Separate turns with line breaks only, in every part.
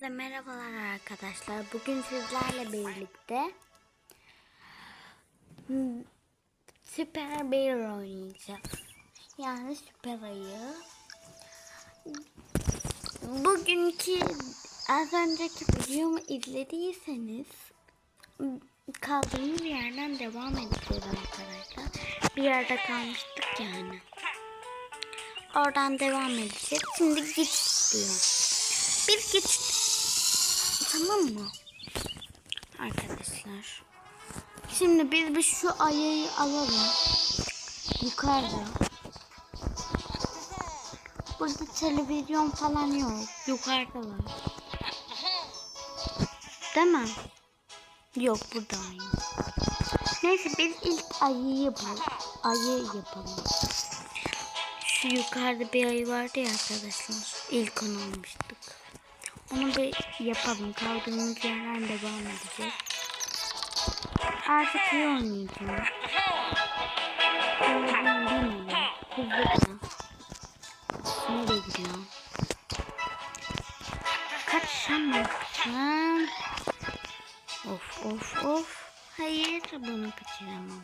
Herkese merhabalar arkadaşlar. Bugün sizlerle birlikte Süper Bear oynayacağız. Yani Süper Ayı. Bugünkü az önceki videomu izlediyseniz kaldığımız yerden devam edeceğiz arkadaşlar. Bir yerde kalmıştık yani. Oradan devam edeceğiz. Şimdi git diyor. Bir git. Tamam mı? Arkadaşlar. Şimdi biz bir şu ayıyı alalım. Yukarıda. Burada televizyon falan yok. Yukarıda var. Değil mi? Yok burada ayı. Neyse biz ilk ayıyı yapalım. Ayı yapalım. Şu yukarıda bir ayı vardı ya arkadaşlar. İlk onu almıştık. Onu bir yapalım. Kaldığımız yerden devam edeceğiz. Artık iyi oynayacağım. Bilmiyorum. Hızlıca. Nereye gidiyor? Kaçamayacağım. Of of of. Hayır bunu kaçıramam.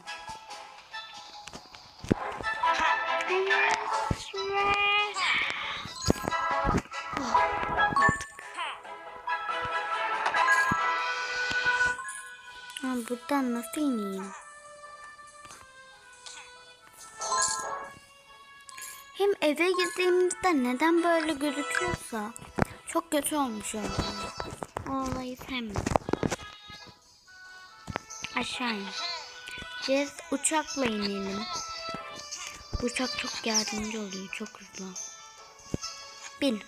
Buradan nasıl ineyim? Hem eve girdiğimizde neden böyle gözüküyorsa çok kötü olmuş öyle. Olayı sevmedim. Aşağı in. Biz uçakla inelim. Uçak çok yardımcı oluyor. Çok hızlı. Bin.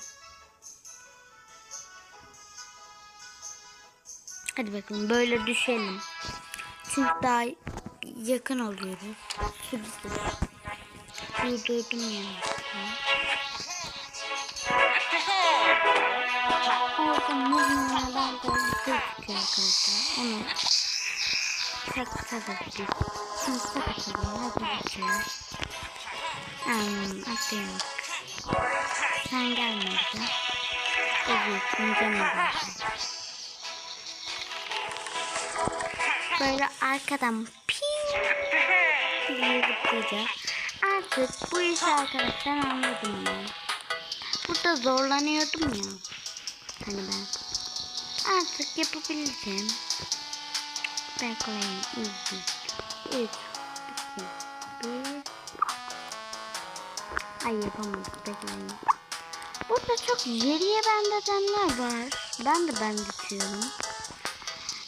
Hadi bakalım böyle düşelim. Çünkü daha yakın oluyoruz. Durdurdum yani. Orada muzmalar da gözüküyor arkadaşlar. Onu tek tek edip. Şimdi tek edelim. Hadi geçelim. Hmm, atlayalım. Sen gelme bize. Evet, ineceğim Böyle arkadan ping diye zıplayacak. Artık bu işi arkadaşlar anladım ben. Burada zorlanıyordum ya. Hani ben. Artık yapabileceğim. Bekleyin. 3, 2, 1. Ay yapamadık bekleyin. Burada çok geriye benzetenler var. Ben de benzetiyorum.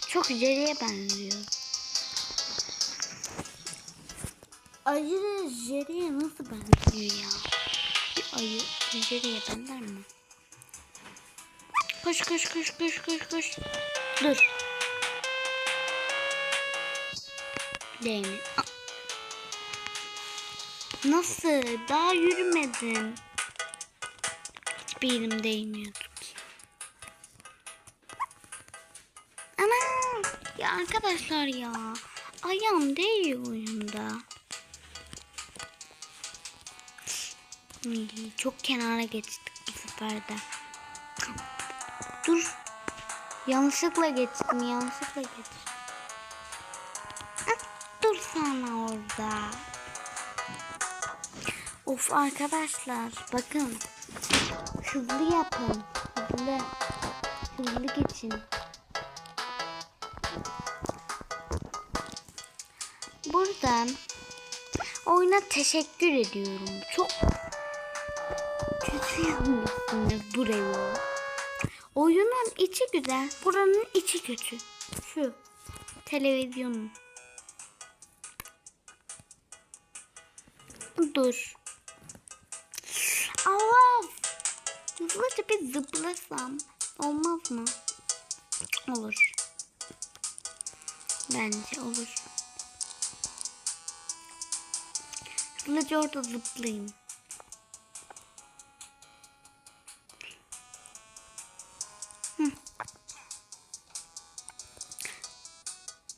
Çok Jerry'e benziyor. Ayı Jerry'e nasıl benziyor ya? Bir ayı Jerry'e benzer mi? Koş koş koş koş koş koş. Dur. Değil mi? Nasıl? Daha yürümedim. Hiçbir yerim değmiyordu Ana! Ya arkadaşlar ya. Ayağım değiyor oyunda. Çok kenara geçtik bu sefer de. Dur. Yanlışlıkla geçtim. Yanlışlıkla geçtim. Dur sana orada. Of arkadaşlar bakın. Hızlı yapın. Hızlı. Hızlı geçin. Buradan oyuna teşekkür ediyorum. Çok kötü yapmışsınız burayı. Oyunun içi güzel. Buranın içi kötü. Şu televizyonun. Dur. Allah. Hızlıca bir zıplasam olmaz mı? Olur. Bence olur. Hızlıca orada zıplayayım. Hı.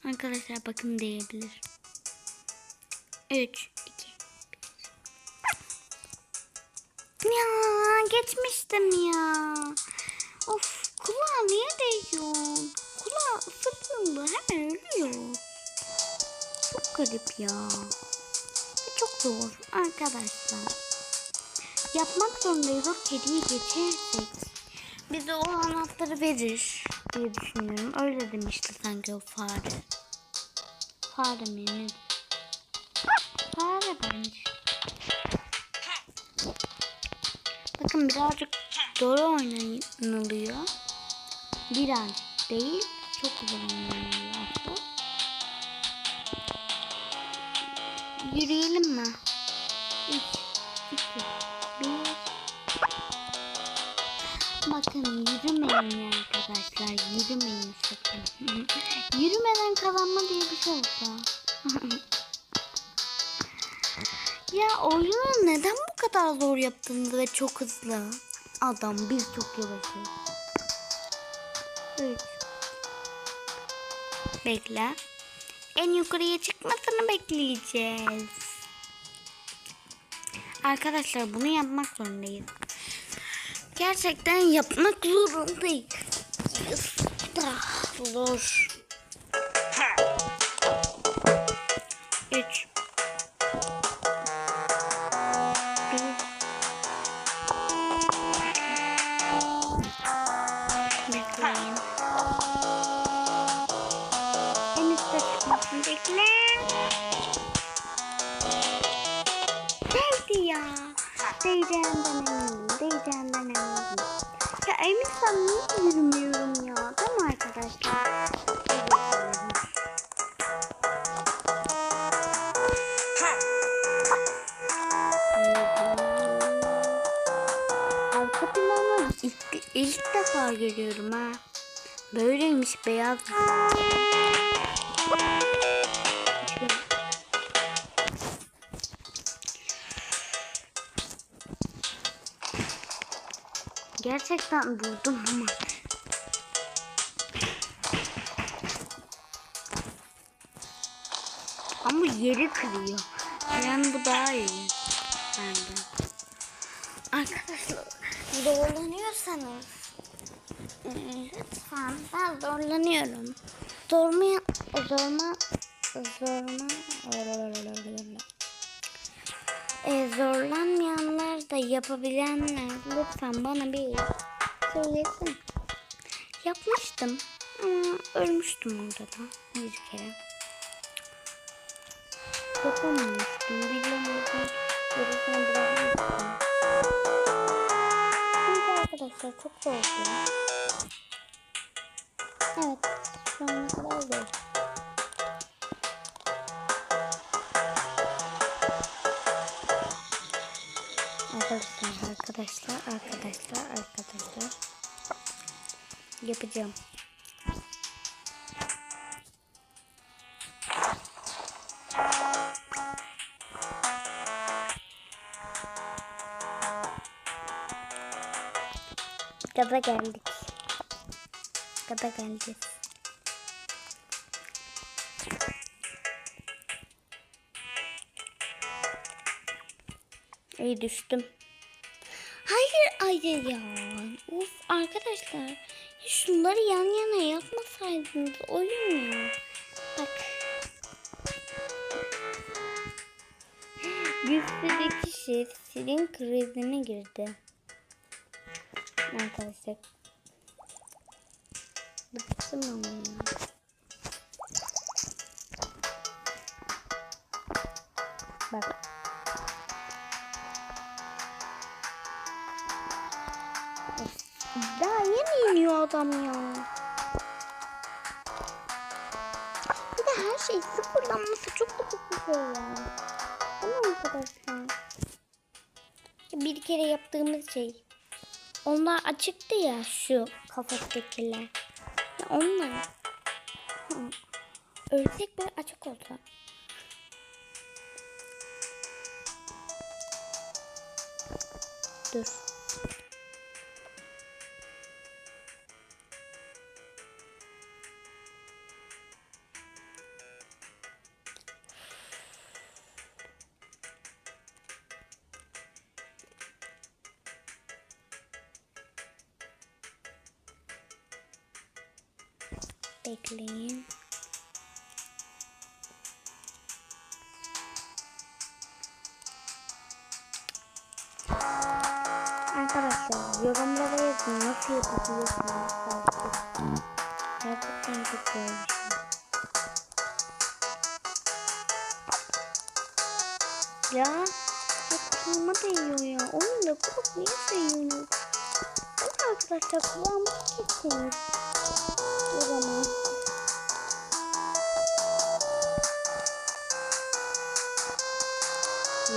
Arkadaşlar bakın diyebilir. 3, 2, Ya geçmiştim ya. Of Kulağa niye değiyorsun? Kulağı ısırdığında hemen ölüyor. Çok garip ya. Çok zor arkadaşlar. Yapmak zorundayız o kediyi geçersek. Bize o anahtarı verir diye düşünüyorum. Öyle demişti sanki o fare. Fare mi ne? Fare bence. Bakın birazcık doğru oynanılıyor. Birazcık değil. Çok güzel oynanılıyor Yürüyelim mi? 3, 2, 1. Bakın yürümeyin arkadaşlar. Yürümeyin sakın. Yürümeden kazanma diye bir şey olsa. ya oyunu neden bu kadar zor yaptınız ve çok hızlı? Adam biz çok yavaşız. 3 Bekle. En yukarıya çıkmasını bekleyeceğiz. Arkadaşlar bunu yapmak zorundayız. Gerçekten yapmak zorundayız. Zor. Gerçekten durdum ama. Ama yeri kırıyor. Yani bu daha iyi. Bence. Arkadaşlar zorlanıyorsanız e, lütfen ben zorlanıyorum. Zorma zorma zorma e, zorlanmayanlar da yapabilenler lütfen bana bir söylesin. Yapmıştım ama ölmüştüm orada da bir kere. Yapamamıştım biliyordum. Gerisini bırakmıştım. Çünkü arkadaşlar çok zordu. Evet şu ana kadar zor. Arkadaşlar, arkadaşlar, arkadaşlar, arkadaşlar. Yapacağım. Gaza geldik. Gaza geldik. İyi düştüm. Hayır hayır ya. Uf arkadaşlar. Şunları yan yana yapmasaydınız oyun ya. Bak. Güçlüdeki şey silin krizine girdi. Arkadaşlar. Bıktım ama ya. Bak. Daha yeni iniyor adam ya. Bir de her şey sıfırlanması çok da çok güzel ya. Değil mi arkadaşlar? Bir kere yaptığımız şey. Onlar açıktı ya şu kafadakiler. Hı. Ölsek böyle açık olsa. Dur. Bekleyin. Arkadaşlar yorumlara yazın nasıl yapabilirsiniz artık. Gerçekten çok zor bir şey. Ya kulağıma değiyor ya. Onun da kulak niye değiyor? Hadi arkadaşlar kulağımı kesin.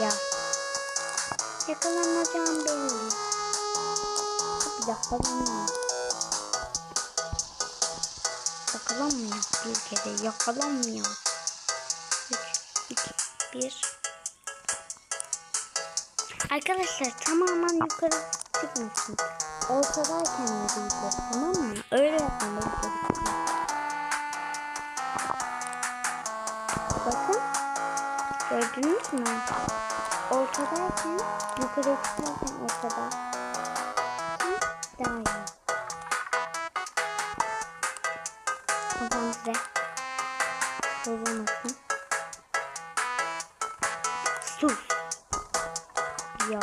Ya. Yakalanacağım belli. Tabii yakalanmıyor. Yakalanmıyor bir kere. Yakalanmıyor. 3, 2, 1. Arkadaşlar tamamen yukarı çıkmasın. Ortadayken yürüyeceğiz tamam mı? Öyle gerekiyor. Bakın. Gördünüz mü? Ortadayken yukarı çıkarken ortada. Daha iyi. Kafam size bozulmasın. Sus. Ya.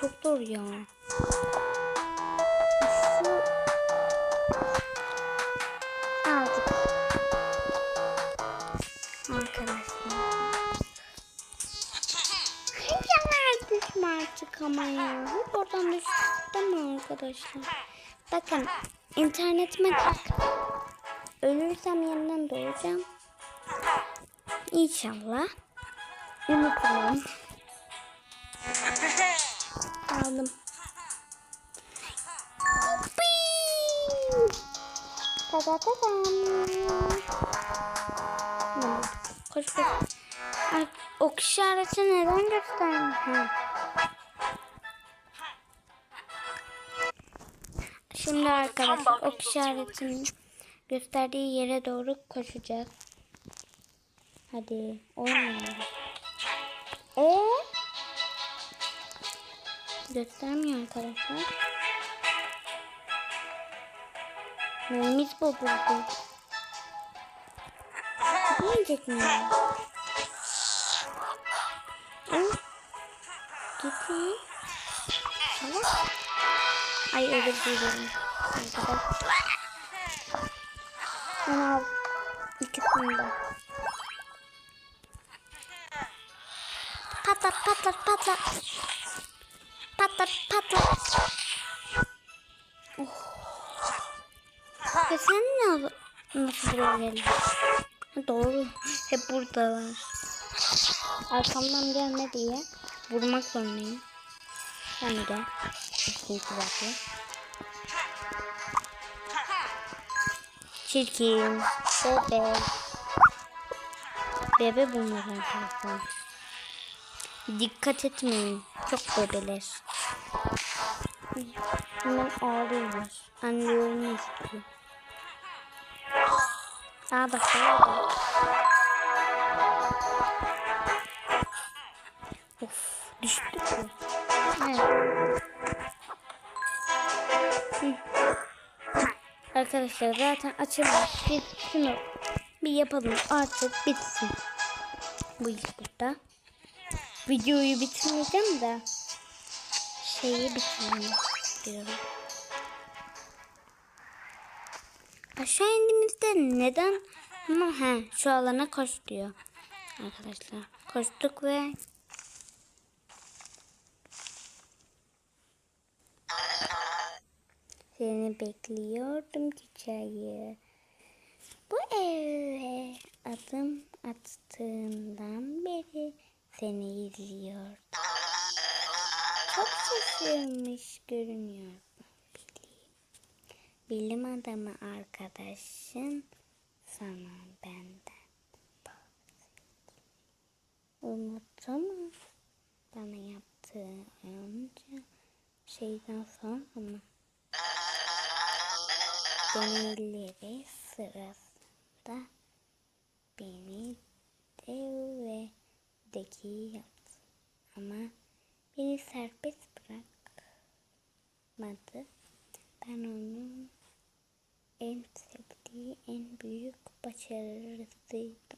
Çok zor ya. Artık ama ya. Hep oradan düştüm arkadaşlar. Bakın internetime tak. Ölürsem yeniden doğacağım. İnşallah. Unutamam. Aldım. Ta ta ta. Ne? Koş koş. Ok işareti neden göstermiyor? Şimdi arkadaşlar ok işaretinin gösterdiği yere doğru koşacağız. Hadi oynayalım. Ee? Göstermiyor arkadaşlar. Neyimiz bozuldu. Gitmeyecek mi? Hı? Gitme. Ay özür dilerim. Ben al. İkisini de. Patlat patlat patlat. Patlat patlat. Oh. Ve sen ne nasıl buraya geldin? Doğru. Hep buradalar. Arkamdan gelme diye vurmak zorundayım. Sen de. İkinci bakıyor. Çirkin. Bebe. Bebe bunlar arkadaşlar. Dikkat etmeyin. Çok bebeler. Hemen ağlıyorlar. Annelerini istiyor. Aa bak. Of düştü ki. Evet. Arkadaşlar zaten açılmış. Biz şunu bir yapalım artık bitsin. Bu iş burada. Videoyu bitirmeyeceğim de şeyi bitirmek istiyorum. Aşağı indiğimizde neden ama he şu alana koş diyor. Arkadaşlar koştuk ve seni bekliyordum çiçeği. Bu eve adım attığımdan beri seni izliyordum. Çok şaşırmış görünüyor. Bilim adamı arkadaşın sana benden. Unuttun mu? Bana yaptığı onca şeyden sonra mı? Demirleri sırasında beni devredeki yaptı. Ama beni serbest bırakmadı. Ben onun en sevdiğim en büyük başarısıydı.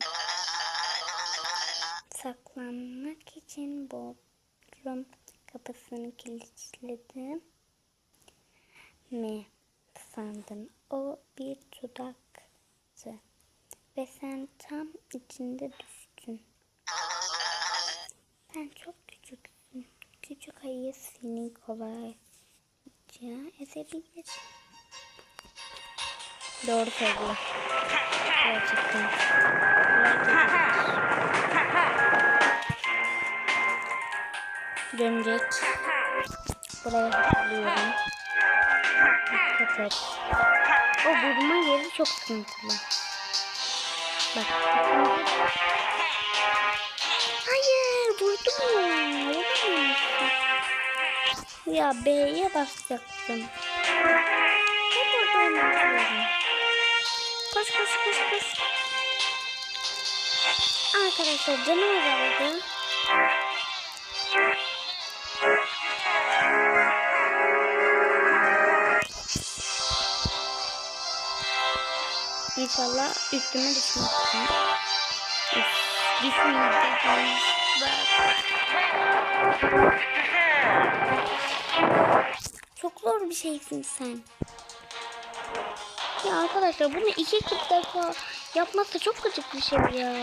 Saklanmak için bodrum kapısını kilitledim mi sandın? O bir tuzaktı ve sen tam içinde düştün. Sen çok küçüksün. Küçük ayı seni kolayca ezebilir. Doğru söylüyor. Gerçekten. Dönecek. Buraya hatırlıyorum. Et. O vurma yeri çok sıkıntılı. Bak. Hayır vurdu mu? Ya B'ye basacaktım. Hep orada unutuyorum. Koş koş koş koş. Arkadaşlar canım azaldı. İnşallah üstüme düşmezsin. Üf, düşmeyecek. Çok zor bir şeysin sen. Ya arkadaşlar bunu iki iki defa yapması çok gıcık bir şey ya.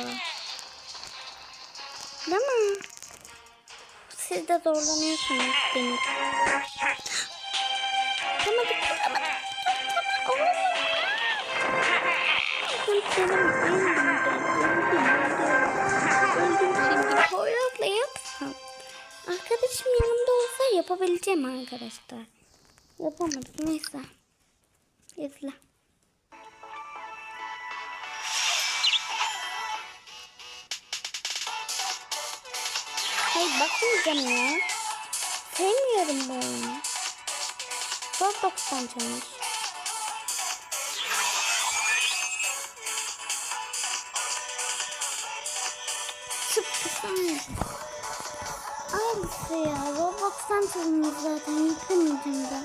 Değil mi? Siz de zorlanıyorsunuz benim. Canım yapsam. Arkadaşım yanımda olsa yapabileceğim arkadaşlar. Yapamadım neyse. İzle. Hayır bakmayacağım ya. Sevmiyorum bu oyunu. Zor 90 Aynısı ya. Roblox'tan çalınmış zaten. Yıkamayacağım da.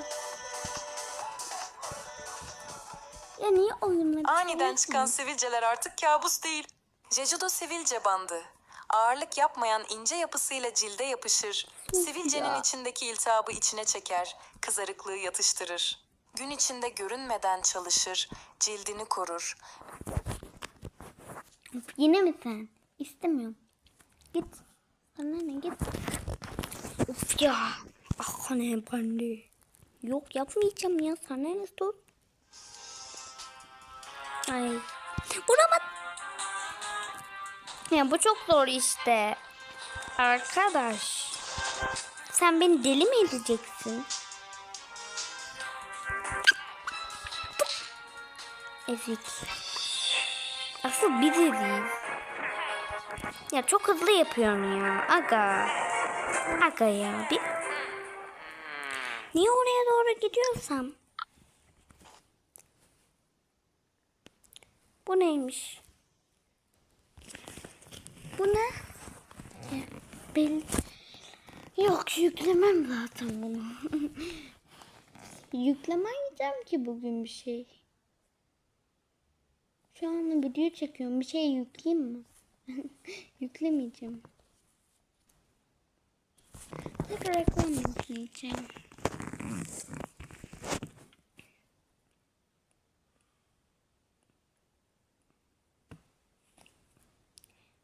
Ya niye oyunları
Aniden
çalıyorsun?
çıkan sivilceler artık kabus değil. Jejudo sivilce bandı. Ağırlık yapmayan ince yapısıyla cilde yapışır. Sivilcenin
ya.
içindeki iltihabı içine çeker. Kızarıklığı yatıştırır. Gün içinde görünmeden çalışır. Cildini korur.
Yine mi sen? İstemiyorum. Git. Sana ne git. Of ya. Ah ne bende. Yok yapmayacağım ya. Sana ne dur. Ay. Vuramadım. Ya bu çok zor işte. Arkadaş. Sen beni deli mi edeceksin? Ezik. Asıl biziz. Ya çok hızlı yapıyorum ya. Aga. Aga ya. Bir... Niye oraya doğru gidiyorsam? Bu neymiş? Bu ne? Ya, Bel... Yok yüklemem zaten bunu. Yüklemeyeceğim ki bugün bir şey. Şu an video çekiyorum. Bir şey yükleyeyim mi? Yüklemeyeceğim. Tekrar reklam yükleyeceğim.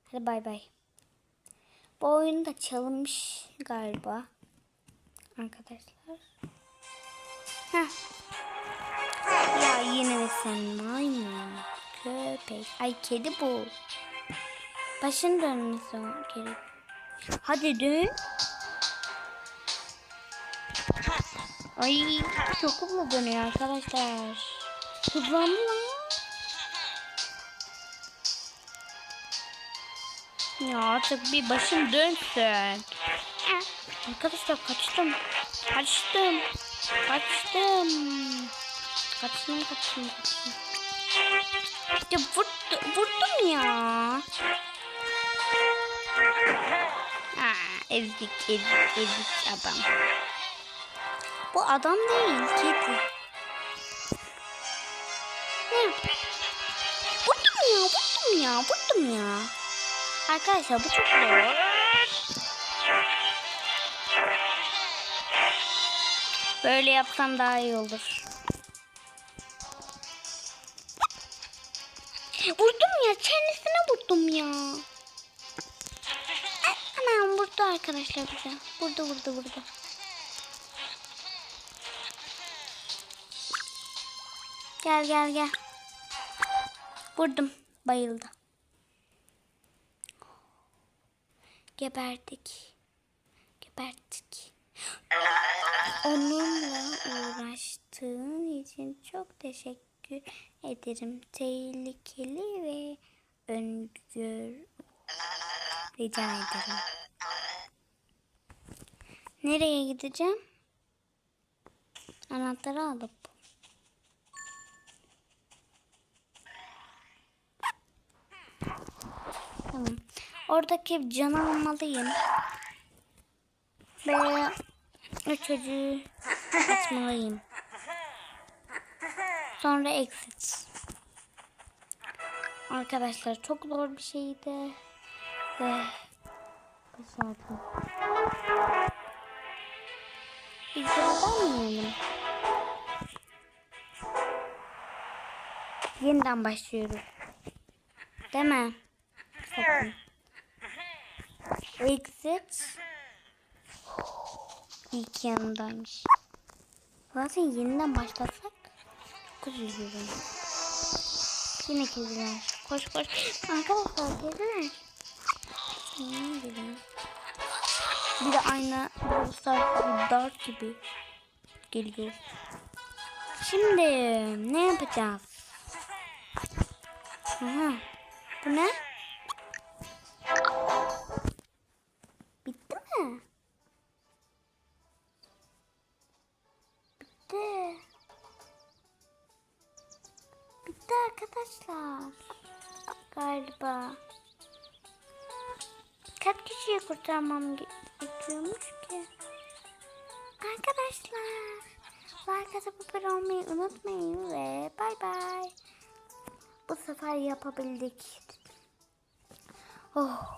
Hadi bay bay. Bu oyun da çalınmış galiba. Arkadaşlar. Heh. Ya yine sen maymun? Köpek. Ay kedi bu. Başın dönmesi gerek. Hadi dön. Ay çok hızlı dönüyor arkadaşlar. Hızlandı lan. Ya artık bir başım dönsün. Arkadaşlar kaçtım. Kaçtım. Kaçtım. Kaçtım kaçtım kaçtım. Ya vurdu, vurdum ya. Ezik ezik ezik adam. Bu adam değil kedi. Ne? ya vurdum ya. Arkadaşlar bu çok zor. Böyle yapsam daha iyi olur. Vurdum ya çenesine vurdum ya. Arkadaşlar bize. Vurdu vurdu vurdu. Gel gel gel. Vurdum. Bayıldı. Geberdik. Geberdik. Onunla uğraştığın için çok teşekkür ederim. Tehlikeli ve öngör rica ederim. Nereye gideceğim? Anahtarı alıp. Tamam. Oradaki canı almalıyım. Ve o çocuğu atmalıyım. Sonra exit. Arkadaşlar çok zor bir şeydi. Ve başardım. Bir sıradan mı yiyelim? Yeniden başlıyoruz. Değil mi? Exit. İlk yanındaymış. Zaten yeniden başlasak çok üzülürüm. Yine kediler. Koş koş. Arkadaşlar kediler. Hmm, kediler. Bir de aynı Brawl dart gibi geliyor. Şimdi ne yapacağız? Aha. Bu ne? Yapabildik. Oh.